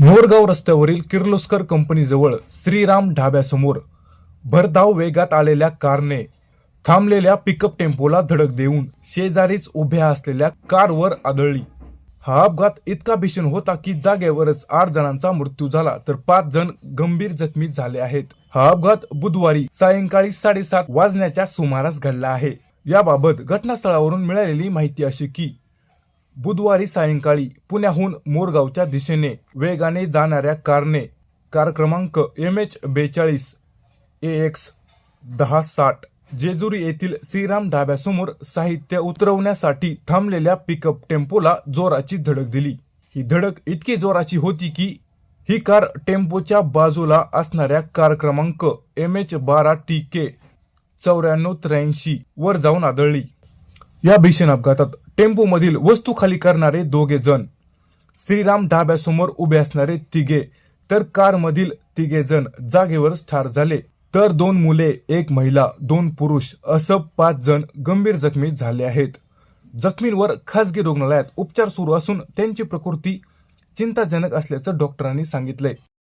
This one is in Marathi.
मोरगाव रस्त्यावरील किर्लोस्कर कंपनीजवळ श्रीराम ढाब्यासमोर भरधाव वेगात आलेल्या कारने थांबलेल्या पिकअप टेम्पोला धडक देऊन शेजारीच उभ्या असलेल्या कारवर आदळली. हा अपघात इतका भीषण होता की जागेवरच आठ जणांचा मृत्यू झाला तर पाच जण गंभीर जखमी झाले आहेत. हा अपघात बुधवारी सायंकाळी साडेसात वाजण्याच्या सुमारास घडला आहे. याबाबत घटनास्थळावरून मिळालेली माहिती अशी की बुधवारी सायंकाळी पुण्याहून मोरगावच्या दिशेने वेगाने जाणाऱ्या कारने कार क्रमांक एम एच बेचाळीस ए एक्स दहा साठ जेजुरी येथील श्रीराम ढाब्यासमोर साहित्य उतरवण्यासाठी थांबलेल्या पिकअप टेम्पोला जोराची धडक दिली. ही धडक इतकी जोराची होती की ही कार टेम्पोच्या बाजूला असणाऱ्या कार क्रमांक एम एच बारा टी के चौऱ्याण्णव त्र्याऐंशी वर जाऊन आदळली. या भीषण अपघातात टेम्पोमधील वस्तू खाली करणारे दोघे जण. श्रीराम ढाब्यासमोर उभे असणारे तिघे तर कारमधील तिघे जण जागेवरच ठार झाले. तर दोन मुले एक महिला दोन पुरुष असं पाच जण गंभीर जखमी झाले आहेत. जखमींवर खासगी रुग्णालयात उपचार सुरू असून त्यांची प्रकृती चिंताजनक असल्याचं डॉक्टरांनी सांगितलंय.